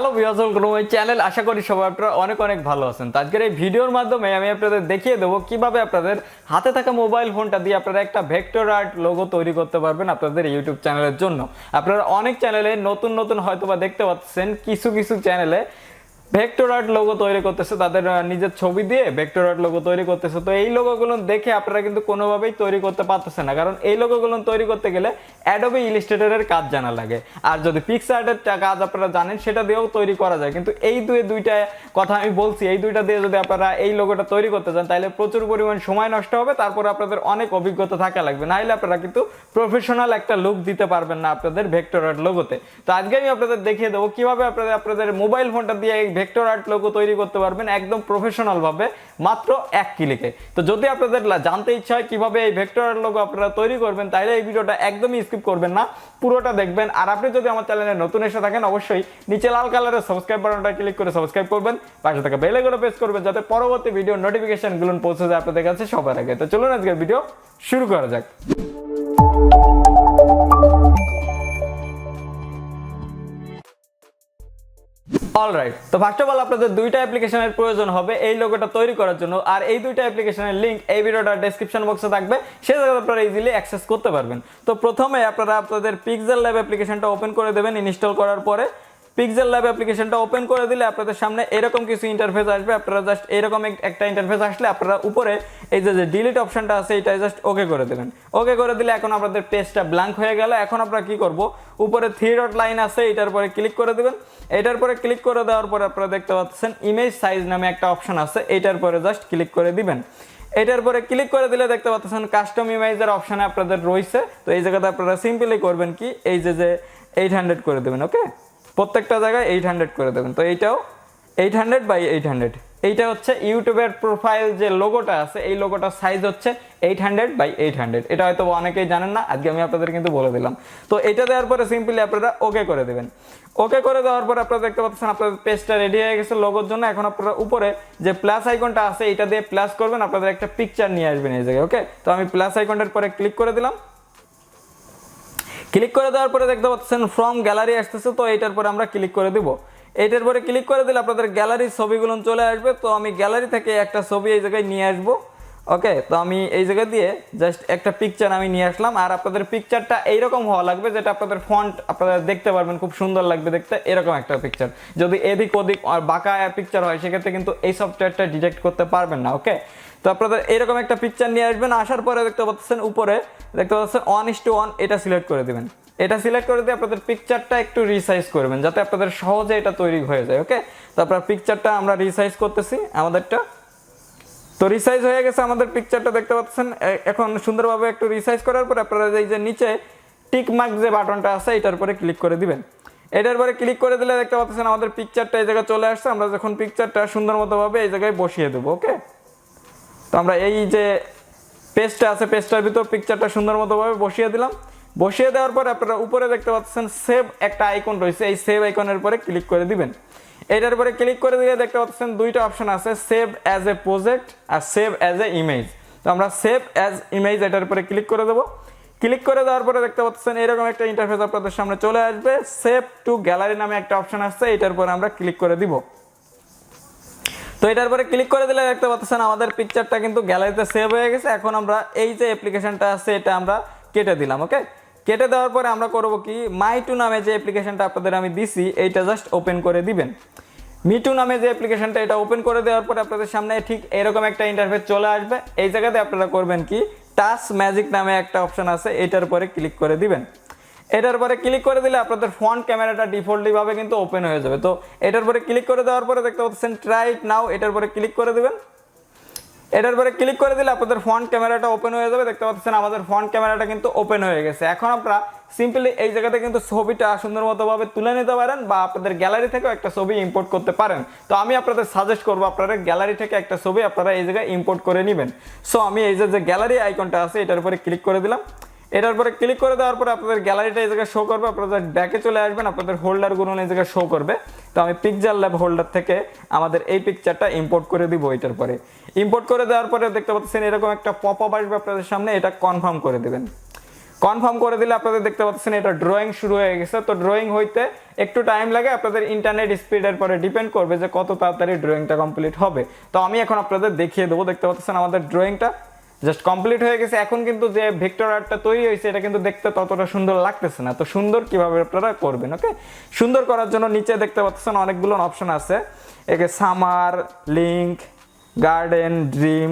Hello বিহাজল গ্রোমাই channel. আশা করি সবাই আপনারা অনেক অনেক ভালো আছেন। তো আজকের এই ভিডিওর মাধ্যমে আমি আপনাদের দেখিয়ে দেবো কীভাবে আপনাদের হাতে থাকা মোবাইল ফোনটা দিয়ে আপনারা একটা ভেক্টর আর্ট লোগো তৈরি করতে পারবেন আপনাদের ইউটিউব চ্যানেলের জন্য। আপনারা অনেক চ্যানেলে নতুন নতুন হয়তোবা দেখতে পাচ্ছেন, কিছু কিছু চ্যানেলে ভেক্টর আর্ট লোগো তৈরি করতেছে, তাদের নিজের ছবি দিয়ে ভেক্টর আর্ট লোগো তৈরি করতেছে। তো এই লোগোগুলো দেখে আপনারা কিন্তু কোনোভাবেই তৈরি করতে পারতেছে না। কারণ এই লোগোগুলো তৈরি করতে গেলে অ্যাডোবি ইলিস্ট্রেটরের কাজ জানা লাগে। আর যদি পিক্সার্টের কাজ আপনারা জানেন, সেটা দিয়েও তৈরি করা যায়। কিন্তু এই দুই, দুইটা কথা আমি বলছি, এই দুইটা দিয়ে যদি আপনারা এই লোগোটা তৈরি করতে চান, তাহলে প্রচুর পরিমাণ সময় নষ্ট হবে। তারপরে আপনাদের অনেক অভিজ্ঞতা থাকা লাগবে। নাহলে আপনারা কিন্তু প্রফেশনাল একটা লুক দিতে পারবেন না আপনাদের ভেক্টর আর্ট লোগোতে তো। আজকে আমি আপনাদের দেখিয়ে দেবো, কীভাবে আপনাদের আপনাদের মোবাইল ফোনটা দিয়ে ভেক্টর আর্ট লোগো তৈরি করতে পারবেন একদম প্রফেশনাল ভাবে, মাত্র এক ক্লিকে তো যদি আপনাদের জানতে ইচ্ছা হয় কীভাবে এই ভেক্টর আর্ট লোগো আপনারা তৈরি করবেন, তাহলে এই ভিডিওটা একদমই স্কিপ করবেন না, পুরোটা দেখবেন। আর আপনি যদি আমার চ্যানেলে নতুন এসে থাকেন, অবশ্যই নিচে লাল কালারের সাবস্ক্রাইব বাটনটা ক্লিক করে সাবস্ক্রাইব করবেন। পাশে থাকা বেল আইকনটা প্রেস করবেন যাতে পরবর্তী ভিডিও নোটিফিকেশনগুলো পৌঁছে যায় আপনাদের কাছে সবার আগে। তো চলুন আজকের ভিডিও শুরু করা যাক। অলরাইট তো ফার্স্ট অফ অল আপনাদের দুইটা অ্যাপ্লিকেশনের প্রয়োজন হবে এই লোগোটা তৈরি করার জন্য। আর এই দুইটা অ্যাপ্লিকেশনের লিঙ্ক এই ভিডিওটার ডেসক্রিপশন বক্সে থাকবে। জায়গায় আপনারা ইজিলি অ্যাক্সেস করতে পারবেন। তো প্রথমে আপনারা আপনাদের পিক্সেল ল্যাব অ্যাপ্লিকেশনটা ওপেন করে দেবেন ইনস্টল করার পরে। পিক্সেল ল্যাব অ্যাপ্লিকেশনটা ওপেন করে দিলে আপনাদের সামনে এরকম কিছু ইন্টারফেস আসবে। আপনারা জাস্ট এরকম একটা ইন্টারফেস আসলে আপনারা উপরে এই যে ডিলিট অপশনটা আছে এটা জাস্ট ওকে করে দেবেন। ওকে করে দিলে এখন আপনাদের পেজটা ব্ল্যাঙ্ক হয়ে গেল। এখন আপনারা কি করব? উপরে থ্রি ডট লাইন আছে, এটার পরে ক্লিক করে দিবেন। এটার পরে ক্লিক করে দেওয়ার পরে আপনারা দেখতে পাচ্ছেন ইমেজ সাইজ নামে একটা অপশন আছে, এটার পরে জাস্ট ক্লিক করে দিবেন। এটার পরে ক্লিক করে দিলে দেখতে পাচ্ছেন কাস্টম ইমেজের অপশনে আপনাদের রয়েছে। তো এই জায়গাতে আপনারা সিম্পলি করবেন কি? এই যে যে এইট হান্ড্রেড করে দেবেন ওকে প্রত্যেকটা জায়গায় এইট হান্ড্রেড করে দেবেন। তো এইটাও eight hundred by eight hundred এইটা হচ্ছে ইউটিউবের প্রোফাইল যে লোগোটা আছে, এই লোগোটার সাইজ হচ্ছে eight hundred by eight hundred এটা হয়তো অনেকেই জানেন না, আজকে আমি আপনাদের কিন্তু বলে দিলাম। তো এটা দেওয়ার পরে সিম্পলি আপনারা ওকে করে দেবেন। ওকে করে দেওয়ার পরে আপনারা দেখতে পাচ্ছেন, আপনাদের পেজটা রেডি হয়ে গেছে লোগোর জন্য। এখন আপনারা উপরে যে প্লাস আইকনটা আছে, এটা দিয়ে প্লাস করবেন, আপনাদের একটা পিকচার নিয়ে আসবেন এই জায়গায় ওকে তো আমি প্লাস আইকনটার পরে ক্লিক করে দিলাম। ক্লিক করে দেওয়ার পরে দেখতে পাচ্ছেন ফ্রম গ্যালারি আসতেছে, তো এইটার পরে আমরা ক্লিক করে দিব। এইটার পরে ক্লিক করে দিলে আপনাদের গ্যালারির ছবিগুলো চলে আসবে। তো আমি গ্যালারি থেকে একটা ছবি এই জায়গায় নিয়ে আসব। ওকে তো আমি এই জায়গা দিয়ে জাস্ট একটা পিকচার আমি নিয়ে আসলাম। আর আপনাদের পিকচারটা এইরকম হওয়া লাগবে যেটা আপনাদের ফন্ট আপনারা দেখতে পারবেন, খুব সুন্দর লাগবে দেখতে, এরকম একটা পিকচার যদি এদিক ওদিক আর বাঁকা পিকচার হয়, সেক্ষেত্রে কিন্তু এই সফটওয়্যারটা ডিটেক্ট করতে পারবেন না ওকে তো আপনাদের এরকম একটা পিকচার নিয়ে আসবেন, আসার পরে দেখতে পাচ্ছেন উপরে, দেখতে পাচ্ছেন ওয়ান ইস টু ওয়ান এটা সিলেক্ট করে দেবেন। এটা সিলেক্ট করে দিয়ে আপনাদের পিকচারটা একটু রিসাইজ করবেন, যাতে আপনাদের সহজে এটা তৈরি হয়ে যায় ওকে তো আপনার পিকচারটা আমরা রিসাইজ করতেছি, আমাদেরটা। তো রিসাইজ হয়ে গেছে আমাদের পিকচারটা দেখতে পাচ্ছেন? এখন সুন্দরভাবে একটু রিসাইজ করার পরে আপনারা এই যে নিচে টিক মার্ক যে বাটনটা আছে, এটার পরে ক্লিক করে দিবেন। এটার পরে ক্লিক করে দিলে দেখতে পাচ্ছেন আমাদের পিকচারটা এই জায়গায় চলে আসছে, আমরা যখন পিকচারটা সুন্দর মতোভাবে এই জায়গায় বসিয়ে দেবো ওকে তো আমরা এই যে পেজটা আছে, পেজটার ভিতর পিকচারটা সুন্দর মতোভাবে বসিয়ে দিলাম। বসিয়ে দেওয়ার পরে আপনারা উপরে দেখতে পাচ্ছেন সেভ একটা আইকন রয়েছে। এই সেভ আইকনের পরে ক্লিক করে দিবেন। এটার পরে ক্লিক করে দিলে দেখতে পাচ্ছেন দুইটা অপশন আছে সেভ অ্যাজ এ প্রজেক্ট আর সেভ অ্যাজ এ ইমেজ তো আমরা সেভ অ্যাজ ইমেজ এটার উপরে ক্লিক করে দেবো। ক্লিক করে দেওয়ার পরে দেখতে পাচ্ছেন এরকম একটা ইন্টারফেস আপনাদের সামনে চলে আসবে। সেভ টু গ্যালারি নামে একটা অপশন আসছে, এটার পরে আমরা ক্লিক করে দিব। তো এটার পরে ক্লিক করে দিলে দেখতে পাচ্ছেন আমাদের পিকচারটা কিন্তু গ্যালারিতে সেভ হয়ে গেছে। এখন আমরা এই যে অ্যাপ্লিকেশনটা আছে, এটা আমরা কেটে দিলাম ওকে কেটে দেওয়ার পরে আমরা করব কি? মাই টু নামে যে অ্যাপ্লিকেশনটা আপনাদের আমি দিছি, এইটা জাস্ট ওপেন করে দিবেন। মিটু নামে যে অ্যাপ্লিকেশনটা এটা ওপেন করে দেওয়ার পরে আপনাদের সামনে ঠিক এরকম একটা ইন্টারফেস চলে আসবে। এই জায়গাতে আপনারা করবেন কি? টাচ ম্যাজিক নামে একটা অপশন আছে, এটার পরে ক্লিক করে দিবেন। এটার পরে ক্লিক করে দিলে আপনাদের ফ্রন্ট ক্যামেরাটা ডিফল্টলি ভাবে কিন্তু ওপেন হয়ে যাবে। তো এটার পরে ক্লিক করে দেওয়ার পরে দেখতে পাচ্ছেন ট্রাইট নাও এটার পরে ক্লিক করে দিবেন। এটার পরে ক্লিক করে দিলে আপনাদের ফ্রন্ট ক্যামেরাটা ওপেন হয়ে যাবে। দেখতে পাচ্ছেন আমাদের ফ্রন্ট ক্যামেরাটা কিন্তু ওপেন হয়ে গেছে। এখন আপনারা সিম্পলি এই জায়গাতে কিন্তু ছবিটা সুন্দর মতোভাবে তুলে নিতে পারেন বা আপনাদের গ্যালারি থেকেও একটা ছবি ইম্পোর্ট করতে পারেন। তো আমি আপনাদের সাজেস্ট করব আপনারা গ্যালারি থেকে একটা ছবি আপনারা এই জায়গায় ইম্পোর্ট করে নেবেন। সো আমি এই যে গ্যালারি আইকনটা আছে, এটার উপরে ক্লিক করে দিলাম। এটার পরে ক্লিক করে দেওয়ার পরে আপনাদের গ্যালারিটা এই জায়গায় শো করবে, আপনাদের ব্যাকে চলে আসবেন, আপনাদের হোল্ডারগুলো এই জায়গায় শো করবে। তো আমি পিকচার ল্যাব হোল্ডার থেকে আমাদের এই পিকচারটা ইম্পোর্ট করে দিব এটার পরে। ইম্পোর্ট করে দেওয়ার পরে দেখতে পাচ্ছেন এরকম একটা পপ আপ আসবে আপনাদের সামনে, এটা কনফার্ম করে দেবেন। কনফার্ম করে দিলে আপনাদের দেখতে পাচ্ছেন এটা ড্রয়িং শুরু হয়ে গেছে। তো ড্রয়িং হইতে একটু টাইম লাগে, আপনাদের ইন্টারনেট স্পিডের পরে ডিপেন্ড করবে যে কত তাড়াতাড়ি ড্রয়িংটা কমপ্লিট হবে। তো আমি এখন আপনাদের দেখিয়ে দেবো, দেখতে পাচ্ছেন আমাদের ড্রয়িংটা জাস্ট কমপ্লিট হয়ে গেছে। এখন কিন্তু যে ভেক্টর আর্টটা তৈরি হয়েছে, এটা কিন্তু দেখতে ততটা সুন্দর লাগতেছে না। তো সুন্দর কীভাবে আপনারা করবেন ওকে সুন্দর করার জন্য নিচে দেখতে পাচ্ছেন অনেকগুলো অপশন আছে। একে summer link garden dream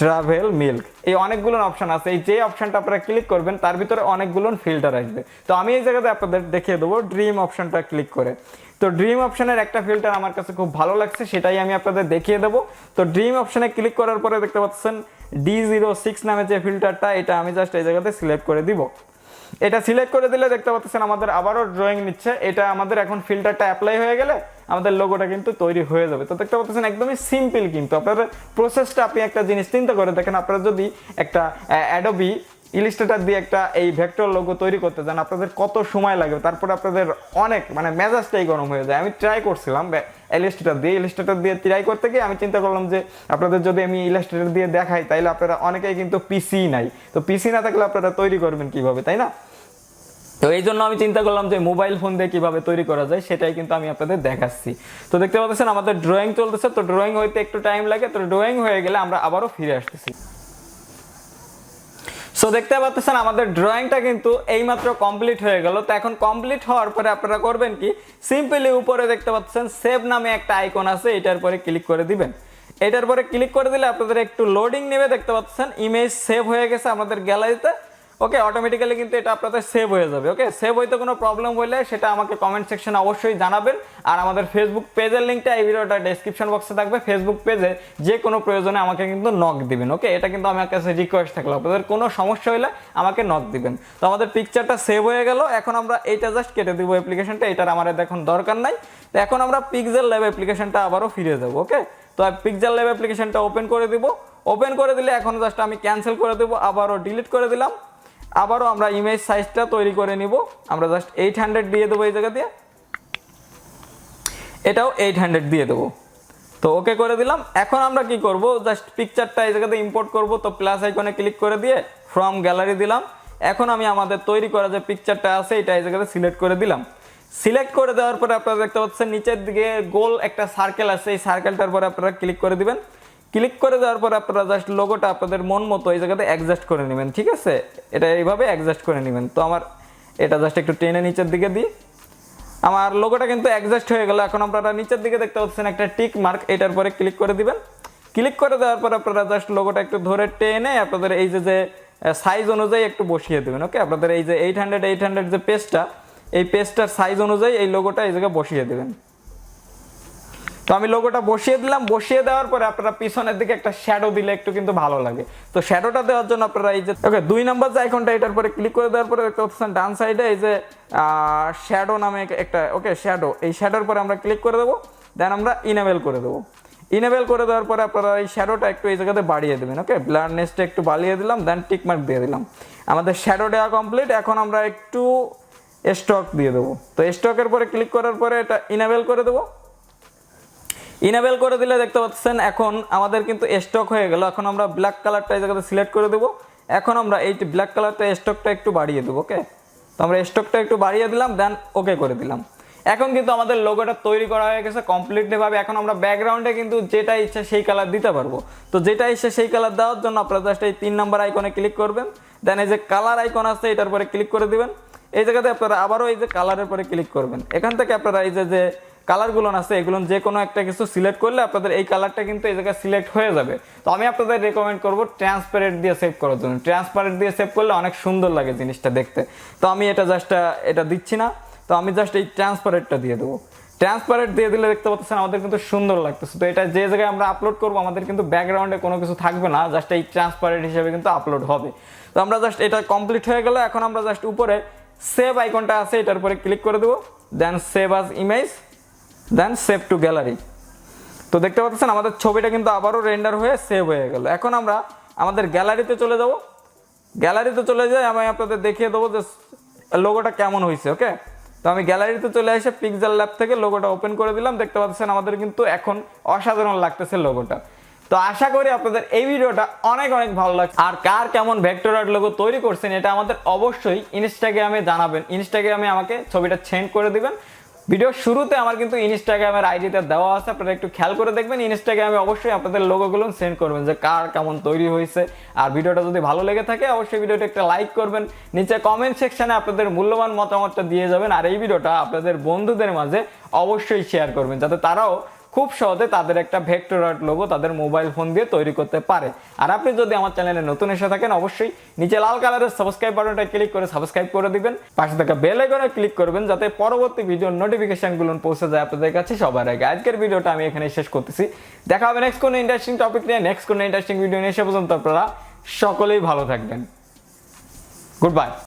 travel milk এই অনেকগুলো অপশন আছে। এই যে অপশনটা আপনারা ক্লিক করবেন, তার ভিতরে অনেকগুলো ফিল্টার আসবে। তো আমি এই জায়গাতে আপনাদের দেখিয়ে দেবো ড্রিম অপশনটা ক্লিক করে। তো ড্রিম অপশানের একটা ফিল্টার আমার কাছে খুব ভালো লাগছে, সেটাই আমি আপনাদের দেখিয়ে দেবো। তো ড্রিম অপশানে ক্লিক করার পরে দেখতে পাচ্ছেন ডি জিরো সিক্স নামে যে ফিল্টারটা এটা আমি জাস্ট এই জায়গাতে সিলেক্ট করে দিব। এটা সিলেক্ট করে দিলে দেখতে পাচ্ছেন আমাদের আবারও ড্রয়িং নিচ্ছে। এটা আমাদের এখন ফিল্টারটা অ্যাপ্লাই হয়ে গেলে আমাদের লোগোটা কিন্তু তৈরি হয়ে যাবে। তো দেখতে পাচ্ছেন একদমই সিম্পল কিন্তু আপনাদের প্রসেসটা আপনি একটা জিনিস চিন্তা করে দেখেন, আপনারা যদি একটা অ্যাডোবি ইলিস্ট্রেটার দিয়ে একটা এই ভেক্টর লোগো তৈরি করতে চান আপনাদের কত সময় লাগবে, তারপরে আপনাদের অনেক মানে মেজাজটাই গরম হয়ে যায়। আমি ট্রাই করছিলাম ইলিস্ট্রেটার দিয়ে ইলিস্ট্রেটার দিয়ে ট্রাই করতে গিয়ে আমি চিন্তা করলাম যে, আপনাদের যদি আমি ইলাস্ট্রেটার দিয়ে দেখাই, তাইলে আপনারা অনেকেই কিন্তু পিসি নাই। তো পিসি না থাকলে আপনারা তৈরি করবেন কীভাবে, তাই না? তো এই জন্য আমি চিন্তা করলাম যে মোবাইল ফোন দিয়ে কীভাবে তৈরি করা যায়, সেটাই কিন্তু আমি আপনাদের দেখাচ্ছি। তো দেখতে পাচ্ছেন, আমাদের ড্রয়িং চলতেছে, তো ড্রয়িং হইতে একটু টাইম লাগে, তো ড্রয়িং হয়ে গেলে আমরা আবারও ফিরে আসতেছি। সো দেখতে পাচ্ছেন, আমাদের ড্রয়িংটা কিন্তু এইমাত্র কমপ্লিট হয়ে গেল। তো এখন কমপ্লিট হওয়ার পরে আপনারা করবেন কি? সিম্পলি উপরে দেখতে পাচ্ছেন সেভ নামে একটা আইকন আছে, এটার পরে ক্লিক করে দিবেন। এটার পরে ক্লিক করে দিলে আপনাদের একটু লোডিং নেবে। দেখতে পাচ্ছেন ইমেজ সেভ হয়ে গেছে আমাদের গ্যালারিতে ওকে অটোমেটিক্যালি কিন্তু এটা আপনাদের সেভ হয়ে যাবে ওকে সেভ হইতে কোনো প্রবলেম হলে সেটা আমাকে কমেন্ট সেকশনে অবশ্যই জানাবেন। আর আমাদের ফেসবুক পেজের লিঙ্কটা এই ভিডিওটা ডেসক্রিপশন বক্সে থাকবে। ফেসবুক পেজে যে কোনো প্রয়োজনে আমাকে কিন্তু নক দিবেন ওকে এটা কিন্তু আমার কাছে রিকোয়েস্ট থাকল। আপনাদের কোনো সমস্যা হলে আমাকে নক দিবেন। তো আমাদের পিকচারটা সেভ হয়ে গেল। এখন আমরা এইটা জাস্ট কেটে দিব অ্যাপ্লিকেশনটা এটার আমাদের এখন দরকার নাই। তো এখন আমরা পিকজেল ল্যাব অ্যাপ্লিকেশনটা আবারও ফিরে যাব ওকে তো পিকজেল ল্যাব অ্যাপ্লিকেশনটা ওপেন করে দিব। ওপেন করে দিলে এখন জাস্ট আমি ক্যান্সেল করে দেবো, আবারও ডিলিট করে দিলাম। আবারও আমরা ইমেজ সাইজটা তৈরি করে নিব। আমরা জাস্ট এইট হান্ড্রেড দিয়ে দেবো এই জায়গা দিয়ে। এটাও এইট হান্ড্রেড দিয়ে দেবো। তো ওকে করে দিলাম। এখন আমরা কি করব? জাস্ট পিকচারটা এই জায়গাতে ইম্পোর্ট করব। তো প্লাস আইকনে ক্লিক করে দিয়ে ফ্রম গ্যালারি দিলাম। এখন আমি আমাদের তৈরি করা যে পিকচারটা আছে, এটা এই জায়গাতে সিলেক্ট করে দিলাম। সিলেক্ট করে দেওয়ার পরে আপনারা দেখতে পাচ্ছেন, নিচের দিকে গোল একটা সার্কেল আছে। এই সার্কেলটার পরে আপনারা ক্লিক করে দিবেন। ক্লিক করে দেওয়ার পর আপনারা জাস্ট লোগোটা আপনাদের মন মতো এই জায়গাতে অ্যাডজাস্ট করে নেবেন, ঠিক আছে? এটা এইভাবে অ্যাডজাস্ট করে নেবেন। তো আমার এটা জাস্ট একটু টেনে নিচের দিকে দিই। আমার লোগোটা কিন্তু অ্যাডজাস্ট হয়ে গেল। এখন আপনারা নিচের দিকে দেখতে পাচ্ছেন একটা টিক মার্ক এটার পরে ক্লিক করে দিবেন। ক্লিক করে দেওয়ার পর আপনারা জাস্ট লোগোটা একটু ধরে টেনে আপনাদের এই যে যে সাইজ অনুযায়ী একটু বসিয়ে দেবেন ওকে আপনাদের এই যে এইট হান্ড্রেড এইট হান্ড্রেড যে পেজটা এই পেজটার সাইজ অনুযায়ী এই লোগোটা এই জায়গায় বসিয়ে দেবেন। তো আমি লোগোটা বসিয়ে দিলাম। বসিয়ে দেওয়ার পরে আপনারা পিছনের দিকে একটা শ্যাডো দিলে একটু কিন্তু ভালো লাগে। তো শ্যাডোটা দেওয়ার জন্য আপনারা এই যে ওকে দুই নাম্বার যে আইকনটা এটার পরে ক্লিক করে দেওয়ার পরে দেখতে পাচ্ছেন ডান সাইডে এই যে শ্যাডো নামে একটা ওকে শ্যাডো এই শ্যাডোর পরে আমরা ক্লিক করে দেবো দেন আমরা ইনেবেল করে দেবো। ইনেবেল করে দেওয়ার পরে আপনারা এই শ্যাডোটা একটু এই জায়গাতে বাড়িয়ে দেবেন ওকে ব্লারনেসটা একটু বাড়িয়ে দিলাম দেন টিকমার্ক দিয়ে দিলাম। আমাদের শ্যাডো দেওয়া কমপ্লিট এখন আমরা একটু স্টক দিয়ে দেবো। তো স্টকের পরে ক্লিক করার পরে এটা ইনেবেল করে দেবো। ইনেবেল করে দিলে দেখতে পাচ্ছেন এখন আমাদের কিন্তু স্টক হয়ে গেল। এখন আমরা ব্ল্যাক কালারটা এই জায়গাতে সিলেক্ট করে দেবো। এখন আমরা এই ব্ল্যাক কালারটা স্টকটা একটু বাড়িয়ে দেবো ওকে তো আমরা স্টকটা একটু বাড়িয়ে দিলাম দেন ওকে করে দিলাম। এখন কিন্তু আমাদের লোগোটা তৈরি করা হয়ে গেছে কমপ্লিটলি ভাবে। এখন আমরা ব্যাকগ্রাউন্ডে কিন্তু যেটা ইচ্ছা সেই কালার দিতে পারব। তো যেটা ইচ্ছা সেই কালার দেওয়ার জন্য আপনারা জাস্ট এই তিন নাম্বার আইকনে ক্লিক করবেন। দেন এই যে কালার আইকন আছে, এটার পরে ক্লিক করে দিবেন। এই জায়গাতে আপনারা আবারও এই যে কালারের পরে ক্লিক করবেন। এখান থেকে আপনারা এই যে যে কালারগুলো আছে, এগুলো যে কোনো একটা কিছু সিলেক্ট করলে আপনাদের এই কালারটা কিন্তু এই জায়গায় সিলেক্ট হয়ে যাবে। তো আমি আপনাদের রেকমেন্ড করব ট্রান্সপারেন্ট দিয়ে সেভ করার জন্য। ট্রান্সপারেন্ট দিয়ে সেভ করলে অনেক সুন্দর লাগে জিনিসটা দেখতে। তো আমি এটা জাস্ট এটা দিচ্ছি না। তো আমি জাস্ট এই ট্রান্সপারেন্টটা দিয়ে দেবো। ট্রান্সপারেন্ট দিয়ে দিলে দেখতে পাচ্ছেন আমাদের কিন্তু সুন্দর লাগতেছে। তো এটা যে জায়গায় আমরা আপলোড করব, আমাদের কিন্তু ব্যাকগ্রাউন্ডে কোনো কিছু থাকবে না জাস্ট এই ট্রান্সপারেন্ট হিসেবে কিন্তু আপলোড হবে। তো আমরা জাস্ট এটা কমপ্লিট হয়ে গেল, এখন আমরা জাস্ট উপরে সেভ আইকনটা আছে, এটার উপরে ক্লিক করে দেবো। Then save as image then save to gallery তো দেখতে পাচ্ছেন, আমাদের ছবিটা কিন্তু আবারও রেন্ডার হয়ে সেভ হয়ে গেল। এখন আমরা আমাদের গ্যালারিতে চলে যাব। গ্যালারিতে চলে যাই আমি আপনাদের দেখিয়ে দেবো যে লোগোটা কেমন হয়েছে ওকে তো আমি গ্যালারিতে চলে এসে পিকজেল ল্যাব থেকে লোগোটা ওপেন করে দিলাম। দেখতে পাচ্ছেন, আমাদের কিন্তু এখন অসাধারণ লাগতেছে লোগোটা তো আশা করি আপনাদের এই ভিডিওটা অনেক অনেক ভালো লাগছে। আর কার কেমন ভেক্টর আর্ট লোগো তৈরি করছেন, এটা আমাদের অবশ্যই ইনস্টাগ্রামে জানাবেন। ইনস্টাগ্রামে আমাকে ছবিটা সেন্ড করে দিবেন। ভিডিও শুরুতে আমার কিন্তু ইনস্টাগ্রামের আইডিতে দেওয়া আছে, আপনারা একটু খেয়াল করে দেখবেন। ইনস্টাগ্রামে অবশ্যই আপনাদের লোগোগুলো সেন্ড করবেন যে কার কেমন তৈরি হয়েছে। আর ভিডিওটা যদি ভালো লেগে থাকে, অবশ্যই ভিডিওটা একটা লাইক করবেন। নিচে কমেন্ট সেকশানে আপনাদের মূল্যবান মতামতটা দিয়ে যাবেন। আর এই ভিডিওটা আপনাদের বন্ধুদের মাঝে অবশ্যই শেয়ার করবেন, যাতে তারাও খুব সহজে তাদের একটা ভেক্টর আর্ট লোগো তাদের মোবাইল ফোন দিয়ে তৈরি করতে পারে। আর আপনি যদি আমার চ্যানেলে নতুন এসে থাকেন, অবশ্যই নিচে লাল কালারের সাবস্ক্রাইব বাটনটা ক্লিক করে সাবস্ক্রাইব করে দিবেন। পাশে থাকা বেল আইকনে ক্লিক করবেন যাতে পরবর্তী ভিডিওর নোটিফিকেশনগুলো পৌঁছে যায় আপনাদের কাছে সবার আগে। আজকের ভিডিওটা আমি এখানে শেষ করতেছি। দেখা হবে নেক্সট কোনো ইন্টারেস্টিং টপিক নিয়ে। নেক্সট কোনো ইন্টারেস্টিং ভিডিও নিয়ে সে পর্যন্ত আপনারা সকলেই ভালো থাকবেন। Good bye